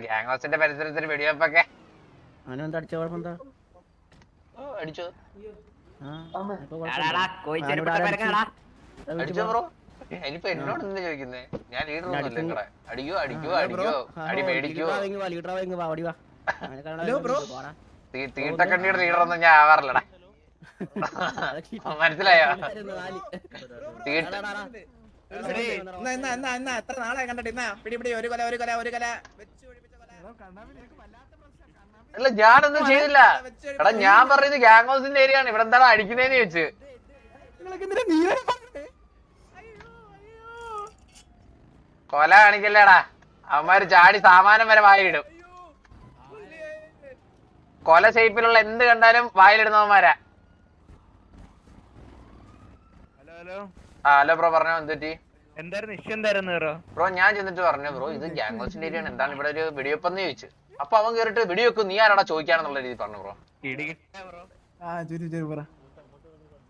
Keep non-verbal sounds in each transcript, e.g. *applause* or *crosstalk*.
Gang ഹൗസിന്റെ പരിസരത്തിൽ വെടിവെപ്പൊക്കെ അവനെന്താ അടിച്ച കുഴപ്പമെന്താ ഓ, അടിച്ചോ. അടിച്ച് ബ്രോ ഇനിയിപ്പോ എന്നോട് എന്താ ചോദിക്കുന്നേ ഞാൻ ലീഡർ. നിങ്ങളെ അടിക്കോ അടിക്കോ അടിക്കോ അടി മേടിക്കോ വാ, ലീഡറാ വാ, ഓടി വാ. അവനെ കാണാൻ ഹലോ, ബ്രോ. പോടാ. തീ- തീട്ടക്കണ്ണിയുടെ ലീഡർ ഒന്നും ഞാൻ ആവാറില്ലടാ മനസ്സിലായോ. തീട്ട എത്ര നാളെ കണ്ടിട്ട് എന്നാ പിടി പിടി ഒരു കൊല ഒരു കൊല ഒരു കൊല വെച്ച് കൊല. അല്ല ഞാനൊന്നും ചെയ്തില്ല. എടാ ഞാൻ പറയുന്നത് ഗ്യാങ് ഹൗസിന്റെ ഏരിയ ആണ്. ഇവിടെ എന്താണ് അടിക്കുന്നതെന്ന് ചോദിച്ചു. കൊല കാണിക്കല്ലേടാ. അവന്മാര് ചാടി സാമാനം വരെ വായിലിടും. കൊല ഷേപ്പിലുള്ള എന്ത് കണ്ടാലും വായിലിടുന്നവന്മാരാ ഹലോ ഹലോ. ആ ഹലോ ബ്രോ പറഞ്ഞോ എന്തുറ്റി എന്തായിരുന്നു ഇഷ്യൂ എന്തായിരുന്നു ബ്രോ? ബ്രോ ഞാൻ ചെന്നിട്ട് പറഞ്ഞു ബ്രോ ഇത് ഗാംഗോസിന്റെ ഏരിയ ആണ് എന്താണ് ഇവിടെ ഒരു വെടിവെപ്പെന്ന് ചോദിച്ചു. അപ്പൊ അവൻ കേറിട്ട് വെടിവെക്കും നീ ആരാടാ ചോദിക്കാണെന്നുള്ള രീതി പറഞ്ഞു ബ്രോ.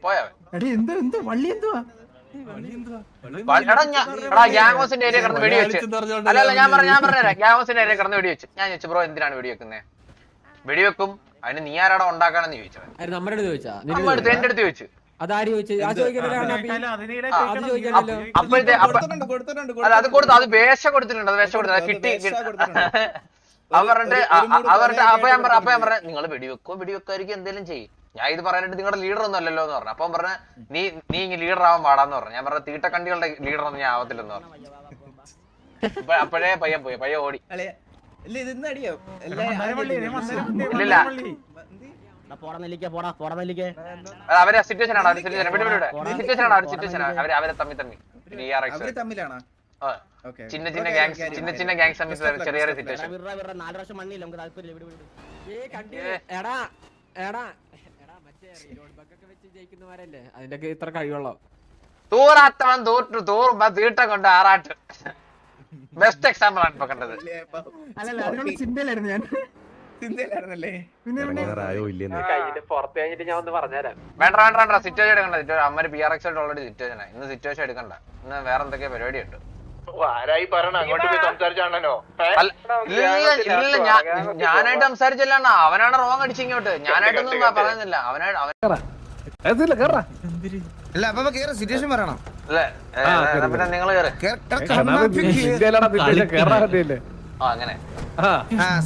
പോയവൻ എടീ എന്ത് എന്ത് വള്ളി എന്തുവാ? വ- എടാ ഞാൻ എടാ ഗ്യാങ് ഏരിയ കിടന്ന് വെടിവെച്ച് അല്ല അല്ല ഞാൻ പറഞ്ഞു ഞാൻ പറഞ്ഞുതരാം. ഏരിയ കിടന്ന് വെടിവെച്ച് ഞാൻ ചോദിച്ചു ബ്രോ എന്തിനാണ് വെടിവെക്കുന്നത് വെടിവെക്കും അതിന് നീ ആരാടാ ഉണ്ടാക്കാണെന്ന് ചോദിച്ചത് നമ്മുടെ അടുത്ത് ചോദിച്ചാ? എന്റെ അടുത്ത് ചോദിച്ചു. അതാര് ചോദിച്ചു ആ ചോദിക്കണല്ലോ കണ്ണാപ്പി. അത് അപ്പോഴത്തെ അത് കൊടുത്തു അത് വേഷ കൊടുത്തിട്ടുണ്ട് അത് വേഷ കിട്ടി കൊടുത്തിട്ടുണ്ട്. *laughs* അവരുടെ അപ്പൊ ഞാൻ പറഞ്ഞ അപ്പൊ ഞാൻ പറഞ്ഞ നിങ്ങൾ വെടിവെക്കോ വെടിവെക്കായിരിക്കും എന്തെങ്കിലും ചെയ്യും. ഞാൻ ഇത് പറയാനായിട്ട് നിങ്ങളുടെ ലീഡർ ഒന്നും അല്ലല്ലോ എന്ന് പറഞ്ഞു. അപ്പം പറഞ്ഞ നീ നീ ഇങ്ങനെ ലീഡർ ആവാൻ പാടാന്ന് പറഞ്ഞു. ഞാൻ പറഞ്ഞ തീട്ടക്കണ്ടികളുടെ ലീഡർ ഒന്നും ഞാൻ ആവത്തില്ലെന്ന് പറഞ്ഞു. അപ്പൊ അപ്പോഴേ പയ്യൻ പോയി പയ്യ ഓടി. ഇല്ല അവരെ സിറ്റുവേഷൻ ആണ്? അവർ സിറ്റുവേഷൻ വിട് വിട് സിറ്റുവേഷൻ ആണ്? അവർ സിറ്റുവേഷൻ അവർ അവരെ തമ്മി തമ്മി ഡി ആർ എക്സ് അവർ തമ്മിലാണോ? ഓക്കെ. ചിന്ന ചിന്ന ഗാങ്സ് ചിന്ന ചിന്ന ഗാങ്സ് തമ്മിൽ ചെറിയ ചെറിയ സിറ്റുവേഷൻ നാല് മണ്ണില്ല. നമുക്ക് എടാ എടാ. എടാ മറ്റേ റീലോഡ് വെച്ച് ജയിക്കുന്നവരല്ലേ? അതിന്റെ ഒക്കെ ഇത്ര കഴിവുള്ളോ? തൂറാത്തവൻ തൂറ്റു തൂറുമ്പോ തീട്ടം കൊണ്ട് ആറാട്ട്. ബെസ്റ്റ് എക്സാമ്പിൾ ആണ് ഇപ്പൊ കണ്ടത്. ചിന്തയിലായിരുന്നു ഞാൻ. പിന്നെ ആയോ ഇല്ലെന്ന്. കഴിഞ്ഞിട്ട് പുറത്ത് കഴിഞ്ഞിട്ട് ഞാൻ ഒന്ന് പറഞ്ഞുതരാം. വേണ്ട വേണ്ട വേണ്ട സിറ്റുവേഷൻ എടുക്കണ്ട. സിറ്റുവേഷൻ അമ്മ P R X already situation ഇന്ന് സിറ്റുവേഷൻ എടുക്കണ്ട. ഇന്ന് വേറെ എന്തൊക്കെയാ പരിപാടി ഉണ്ട് ആരായി പറയണ? അങ്ങോട്ട് പോയി സംസാരിച്ചാണോ അല്ല, ഇല്ല, ഞാനായിട്ട് സംസാരിച്ചല്ല അവനാണ് റോങ് അടിച്ച് ഇങ്ങോട്ട്. ഞാനായിട്ടൊന്നും പറയുന്നില്ല അവനാണ് അല്ല അപ്പൊ കേറ സിറ്റുവേഷൻ പറയണം. അല്ലേ? പിന്നെ നിങ്ങൾ കയറി ആ അങ്ങനെ. ആ.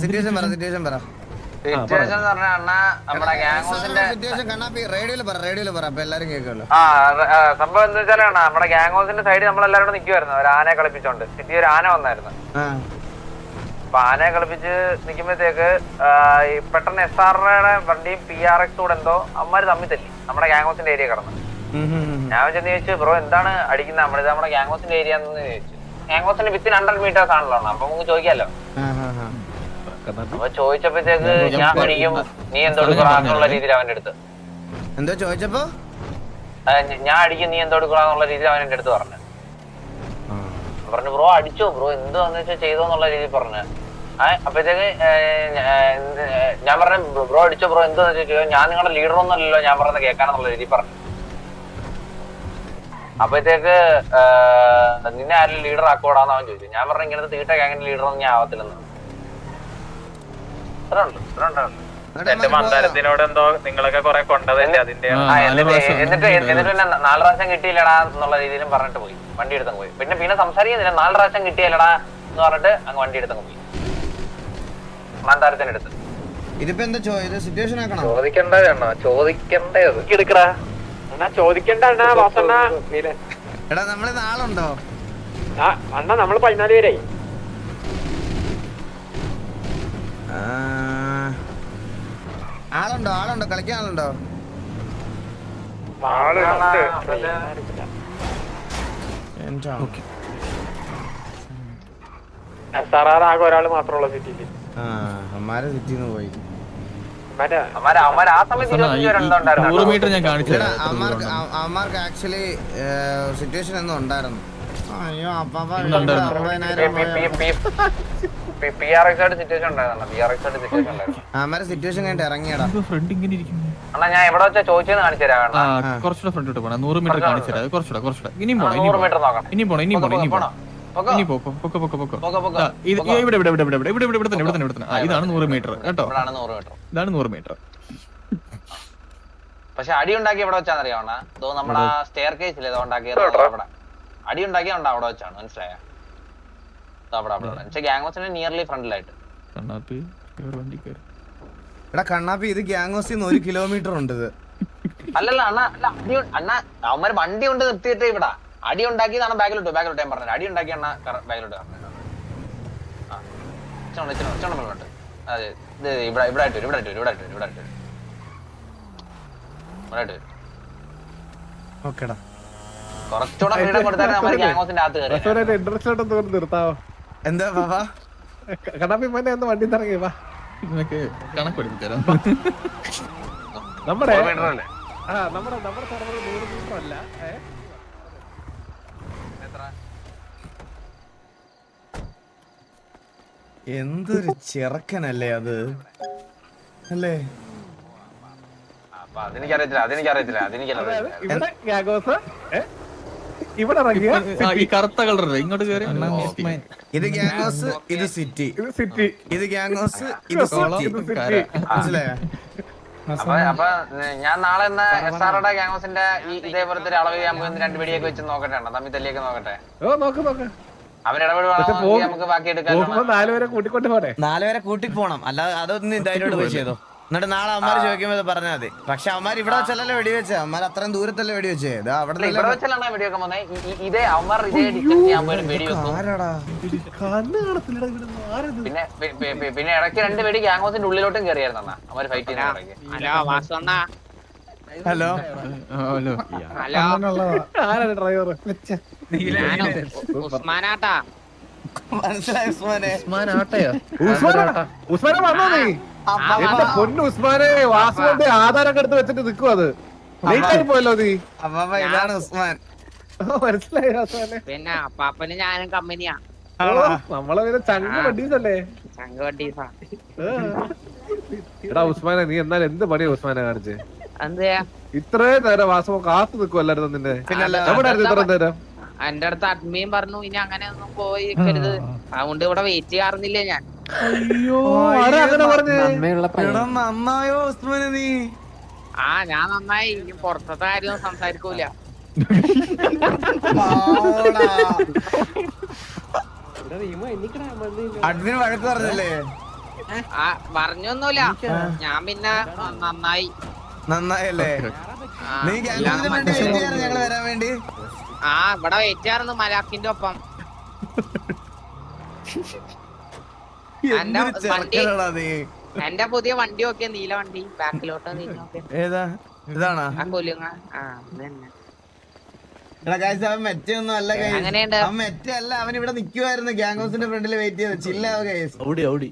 സിറ്റുവേഷൻ പറ സിറ്റുവേഷൻ പറ. സിറ്റുവേഷൻ എന്ന് പറഞ്ഞാൽ അണ്ണാ നമ്മുടെ സിറ്റുവേഷൻ കണ്ണാപ്പി റേഡിയോയിൽ പറ റേഡിയോയിൽ പറ അപ്പൊ എല്ലാരും കേൾക്കുമല്ലോ ആ ആ, സംഭവം എന്താ അണ്ണാ നമ്മുടെ ഗ്യാങ് ഹൗസിന്റെ സൈഡിൽ നമ്മളെല്ലാരും കൂടെ നിൽക്കുമായിരുന്നു ഒരു ആനയെ കളിപ്പിച്ചോണ്ട്. സിറ്റി ഒരു ആന വന്നായിരുന്നു. ആ. അപ്പൊ ആനയെ കളിപ്പിച്ച് നിൽക്കുമ്പോഴത്തേക്ക് ഈ പെട്ടെന്ന് എസ് ആറുടെ വണ്ടിയും പി ആർ എക്സ് കൂടെ എന്തോ അമ്മമാര് തമ്മിൽ തല്ലി. നമ്മുടെ ഗ്യാങ് ഹൗസിന്റെ ഏരിയ കടന്നു. ഞാൻ ചെന്ന് ചോദിച്ചു ബ്രോ എന്താണ് അടിക്കുന്നത് നമ്മളിത് നമ്മുടെ ഗ്യാങ് ഹൗസിന്റെ ഏരിയ എന്ന് ചോദിച്ചു ഗ്യാങ് ഹൗസിന്റെ വിത്തിൻ ഹൺഡ്രഡ് മീറ്റേഴ്സ് ആണല്ലോ. അപ്പൊ നമുക്ക് ചോദിക്കാലോ? അപ്പൊ ചോദിച്ചപ്പോഴത്തേക്ക് ഞാൻ അടിക്കും നീ എന്തോടുക്കുള്ള രീതിയിൽ അവന്റെ അടുത്ത്. എന്തോ ചോദിച്ചപ്പോ? ഞാൻ അടിക്കും നീ എന്തോടുക്കുള്ള രീതിയിൽ അവൻ എന്റെ അടുത്ത് പറഞ്ഞു. പറഞ്ഞു ബ്രോ അടിച്ചോ ബ്രോ എന്താന്ന് വെച്ചാൽ ചെയ്തോന്നുള്ള രീതിയിൽ പറഞ്ഞു. അപ്പഴത്തേക്ക് ഞാൻ പറഞ്ഞു ബ്രോ അടിച്ചോ ബ്രോ എന്താന്ന് വെച്ചാൽ ഞാൻ നിങ്ങളുടെ ലീഡർ ഒന്നുമല്ലല്ലോ ഞാൻ പറഞ്ഞത് കേൾക്കാനെന്നുള്ള രീതിയിൽ പറഞ്ഞു. അപ്പഴത്തേക്ക് നിന്നെ ആരും ലീഡർ ആക്കോടാന്ന് അവൻ ചോദിച്ചു. ഞാൻ പറഞ്ഞു ഇങ്ങനത്തെ തീട്ട ഗ്യാങ്ങിന്റെ ലീഡർ ഒന്നും ഞാൻ ആവത്തില്ലെന്ന് എന്റെ മന്ദാരത്തിനോട് എന്തോ നിങ്ങളൊക്കെ കൊറേ കൊണ്ടതല്ലേ അതിന്റെ എന്നിട്ട് എന്നിട്ട് എന്നിട്ട് പിന്നെ നാല് പ്രാവശ്യം കിട്ടിയില്ലടാ എന്നുള്ള രീതിയിലും പറഞ്ഞിട്ട് പോയി. വണ്ടി എടുത്തങ്ങ് പോയി. പിന്നെ പിന്നെ സംസാരിക്കുന്നില്ല. നാല് പ്രാവശ്യം കിട്ടിയല്ലടാ എന്ന് പറഞ്ഞിട്ട് അങ്ങ് വണ്ടി എടുത്തങ്ങ് പോയി. മന്ദാരത്തിനടുത്ത്. ഇതിപ്പോ എന്താ സിറ്റുവേഷൻ ആക്കണം? ചോദിക്കണ്ടതാണോ ചോദിക്കണ്ടേ എടുക്കടാ. ചോദിക്കണ്ട അണ്ണാ വാസണ്ണ. എടാ നമ്മൾ നാളുണ്ടോ? അണ്ണാ നമ്മൾ പതിനാല് പേരായി. ആ. ആളുണ്ടോ? ആളുണ്ടോ? കളിക്കാൻ ആളുണ്ടോ? ഒരാൾ മാത്രമുള്ള സിറ്റി ആ അമ്മാരെ സിറ്റിന്ന് പോയി. മീറ്റർ ഞാൻ കാണിച്ചു ആക്ച്വലി സിറ്റുവേഷൻ ഒന്നും ഉണ്ടായിരുന്നു. അയ്യോ സിറ്റുവേഷൻ കഴിഞ്ഞിട്ട് ഇറങ്ങിയടാ. ഫ്രണ്ട് ഇങ്ങനെ ഇരിക്കുന്നു. അണ്ണാ ഞാൻ എവിടെ വെച്ചാ ചോദിച്ചെന്ന് കാണിച്ചു തരാം ആ കുറച്ചുകൂടെ ഫ്രണ്ട് പോണം. നൂറ് മീറ്റർ കാണിച്ചു തരാം. കുറച്ചുകൂടെ കുറച്ചുകൂടെ. ഇനിയും പോണം ഇനിയും മീറ്റർ പോണം ഇനിയും പോണം ഇനിയും പോണം ഇനിയും പോണം. പൊക്കോ. ഇനി പോക്കോ പൊക്കോ, പൊക്കോ, പൊക്കോ. ഇത് ഇവിടെ ഇവിടെ ഇവിടെ ഇവിടെ ഇവിടെ ഇവിടെ ഇവിടെ തന്നെ ഇവിടെ തന്നെ ഇവിടെ തന്നെ. ഇതാണ് നൂറ് മീറ്റർ കേട്ടോ. ഇതാണ് നൂറ് മീറ്റർ. പക്ഷെ അടി ഉണ്ടാക്കി എവിടെ വെച്ചാന്നറിയാവണ ഇതോ നമ്മുടെ ആ സ്റ്റെയർ കേസ് ഇല്ലേ ഉണ്ടാക്കിയത്? അവിടെ അടി ഉണ്ടാക്കിയുണ്ട് അവിടെ വെച്ചാണ് മനസ്സിലായ? അവിടെ അവിടെ പക്ഷെ ഗ്യാങ് ഹൗസിന്റെ നിയർലി ഫ്രണ്ടിലായിട്ട് എടാ കണ്ണാപ്പി ഇത് ഗ്യാങ്സിന്ന് ഒരു കിലോമീറ്റർ ഉണ്ട് ഇത് അല്ലല്ല അണ്ണ അല്ല അടി അണ്ണ അവന്മാര് വണ്ടി കൊണ്ട് നിർത്തിയിട്ടേ ഇവിടെ. അടി ഉണ്ടാക്കിയതാണ് ബാഗിലോട്ട് ബാഗിലോട്ട് ഞാൻ പറഞ്ഞത്. അടി ഉണ്ടാക്കി അണ്ണ ബാഗിലോട്ട് ആ. ഇച്ചോണ്ട് ഇച്ചോണ്ട് ഇച്ചോണ്ട് അതെ ഇത് ഇവിടെ ഇവിടെ ആയിട്ട് വരും ഇവിടെ ആയിട്ട് വരും ഇവിടെ ആയിട്ട് വരും ഇവിടെ ആയിട്ട് വരും. ഇവിടെ ആയിട്ട് വരും. ഓക്കെടാ. കുറച്ചുകൂടെ ഫ്രീഡം കൊടുത്താൽ നമ്മൾ ഗ്യാങ് ഹൗസിന്റെ അകത്ത് കയറി ഇൻട്രസ്റ്റ് ആയിട്ട് തോന്നി നിർത്താവോ? എന്താ ബാബാ? കണ്ണാപ്പി മോനെ ഒന്ന് വണ്ടി ഇറങ്ങി വാ. നിനക്ക് കണക്ക് പഠിപ്പിച്ചു തരാം നമ്മുടെ ആ നമ്മുടെ നമ്മുടെ സർവർ നൂറ് മീറ്റർ അല്ല? എന്തൊരു ചെറുക്കനല്ലേ അത്? അല്ലേ? അതെനിക്കറിയത്തില്ല അതെനിക്കറിയത്തില്ല അതെനിക്കറിയത്തില്ല. ഇവിടെ ഈ കറുത്ത കളർ ഇങ്ങോട്ട് കയറി ഇത് ഗ്യാങ്സ് ഇത് സിറ്റി. ഇത് സിറ്റി. ഇത് ഗ്യാങ്സ് ഇത് സിറ്റി. ഇത് സിറ്റി. കര. മനസ്സിലായോ? അപ്പൊ അപ്പൊ ഞാൻ നാളെ എന്നാ എസ് ഈ ഇതേപോലത്തെ ഒരു അളവ് ഞാൻ രണ്ട് വെടിയൊക്കെ വെച്ച് നോക്കട്ടെ. തമ്മി തല്ലിയൊക്കെ നോക്കട്ടെ. ഓ നോക്ക് നോക്ക്. നാലുപേരെ കൂട്ടിക്കൊണ്ട് പോടെ കൂട്ടി പോണം. അല്ലാതെ അതൊന്നും ഇതായിട്ട് പോയി ചെയ്തോ. എന്നിട്ട് നാളെ അമ്മമാര് ചോദിക്കുമ്പോ പറഞ്ഞാൽ മതി. പക്ഷെ അമ്മമാർ ഇവിടെ വെച്ചല്ലേ വെടിവെച്ച. അമ്മാർ അത്രയും ദൂരത്തല്ലേ വെടിവെച്ചേ. അവിടെ പോന്നെ? ഇടയ്ക്ക് രണ്ട് വെടി ഗ്യാങ് ഹൗസിന്റെ ഉള്ളിലോട്ടും കയറിയായിരുന്നു അണ്ണാ അവർ ഫൈറ്റ് ചെയ്യുന്ന ഹലോ? ഹലോ. ഹലോ. ആരാണ് ഡ്രൈവർ ഉസ്മാനാട്ടാ. മനസ്സിലായി ഉസ്മാനെ? ഉസ്മാന? ഉസ്മാനെ വന്നോ നീ? എന്റെ പൊന്നു ഉസ്മാനെ വാസുവിന്റെ എടുത്ത് വെച്ചിട്ട് നിക്കും അത്. ലേറ്റ് ആയി പോയല്ലോ നീ. ഇതാണ് ഉസ്മാൻ. മനസ്സിലായി വാസുവിനെ പിന്നെ അപ്പാപ്പന് ഞാനും കമ്പനിയാ. നമ്മളെ പിന്നെ ചങ്ങ വണ്ടീസല്ലേ? ചങ്ക വട്ടീസാ *laughs* എടാ ഉസ്മാനെ നീ എന്നാൽ എന്ത് പണിയാ ഉസ്മാനെ കാണിച്ച്? എന്ത് ഇത്രയും നേരം വാസവ കാത്തു നിൽക്കുമല്ലായിരുന്നു നിന്നെ? എവിടെ ഇത്ര നേരം? എന്റെ അടുത്ത് അഡ്മിയും പറഞ്ഞു ഇനി അങ്ങനെ ഒന്നും പോയി നിൽക്കരുത്. അതുകൊണ്ട് ഇവിടെ വെയിറ്റ് ചെയ്യാറുന്നില്ല ഞാൻ. അയ്യോ ആരാ അങ്ങനെ പറഞ്ഞേ? എടാ നന്നായോ ഉസ്മാനെ നീ? ആ ഞാൻ നന്നായി. ഇനി പുറത്തത്തെ കാര്യം സംസാരിക്കൂല. അഡ്മിൻ വഴക്ക് പറഞ്ഞല്ലേ? ആ പറഞ്ഞൊന്നുമില്ല. ഞാൻ പിന്നെ നന്നായി. നന്നായല്ലേ? നീ ഞങ്ങൾ വരാൻ വേണ്ടി? ആ ഇവിടെ വെയിറ്റ് ചെയ്യാറുണ്ട് മലാക്കിന്റെ ഒപ്പം. എന്റെ പുതിയ വണ്ടി നോക്കിയ നീല വണ്ടി. ബാക്കിലോട്ട് ഏതാ? ഇതാണോ? മെറ്റൊന്നും അല്ല ഗൈസ് അങ്ങനെയുണ്ട് അവൻ മെറ്റ അല്ല അവൻ ഇവിടെ നിക്കുവായിരുന്നു. ഗ്യാങ് ഹൗസിന്റെ ഫ്രണ്ടിൽ വെയിറ്റ് ചെയ്ത് ചില്ലാവ് ഗൈസ് ഓടി ഓടി.